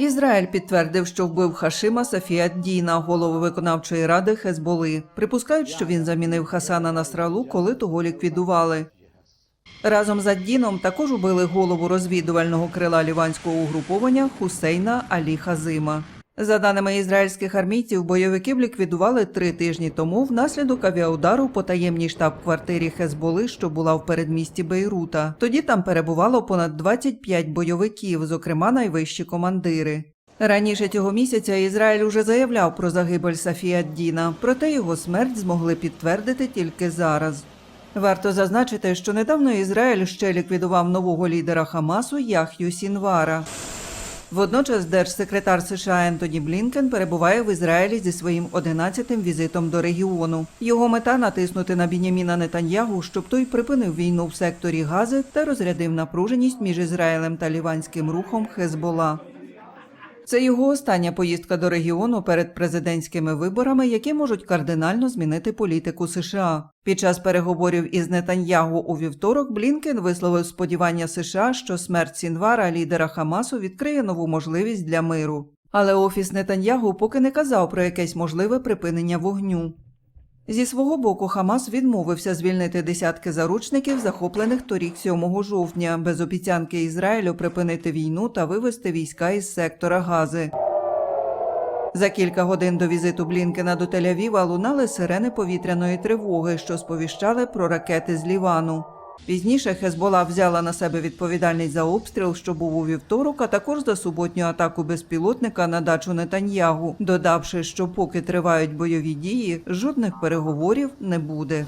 Ізраїль підтвердив, що вбив Хашима Сафіаддіна, голову виконавчої ради Хезболи. Припускають, що він замінив Хасана Насралу, коли того ліквідували. Разом з Аддіном також убили голову розвідувального крила ліванського угруповання Хусейна Алі Хазима. За даними ізраїльських армійців, бойовиків ліквідували три тижні тому внаслідок авіаудару по таємній штаб-квартирі Хезболи, що була в передмісті Бейрута. Тоді там перебувало понад 25 бойовиків, зокрема найвищі командири. Раніше цього місяця Ізраїль уже заявляв про загибель Сафіаддіна, проте його смерть змогли підтвердити тільки зараз. Варто зазначити, що недавно Ізраїль ще ліквідував нового лідера Хамасу Яхю Сінвара. Водночас держсекретар США Ентоні Блінкен перебуває в Ізраїлі зі своїм 11-тим візитом до регіону. Його мета натиснути на Біняміна Нетаньягу, щоб той припинив війну в секторі Гази та розрядив напруженість між Ізраїлем та ліванським рухом Хезбола. Це його остання поїздка до регіону перед президентськими виборами, які можуть кардинально змінити політику США. Під час переговорів із Нетаньягу у вівторок Блінкен висловив сподівання США, що смерть Сінвара, лідера Хамасу, відкриє нову можливість для миру. Але офіс Нетаньягу поки не казав про якесь можливе припинення вогню. Зі свого боку, Хамас відмовився звільнити десятки заручників, захоплених торік 7 жовтня, без обіцянки Ізраїлю припинити війну та вивести війська із сектора Гази. За кілька годин до візиту Блінкена до Тель-Авіва лунали сирени повітряної тривоги, що сповіщали про ракети з Лівану. Пізніше Хезбола взяла на себе відповідальність за обстріл, що був у вівторок, а також за суботню атаку безпілотника на дачу Нетаньягу, додавши, що поки тривають бойові дії, жодних переговорів не буде.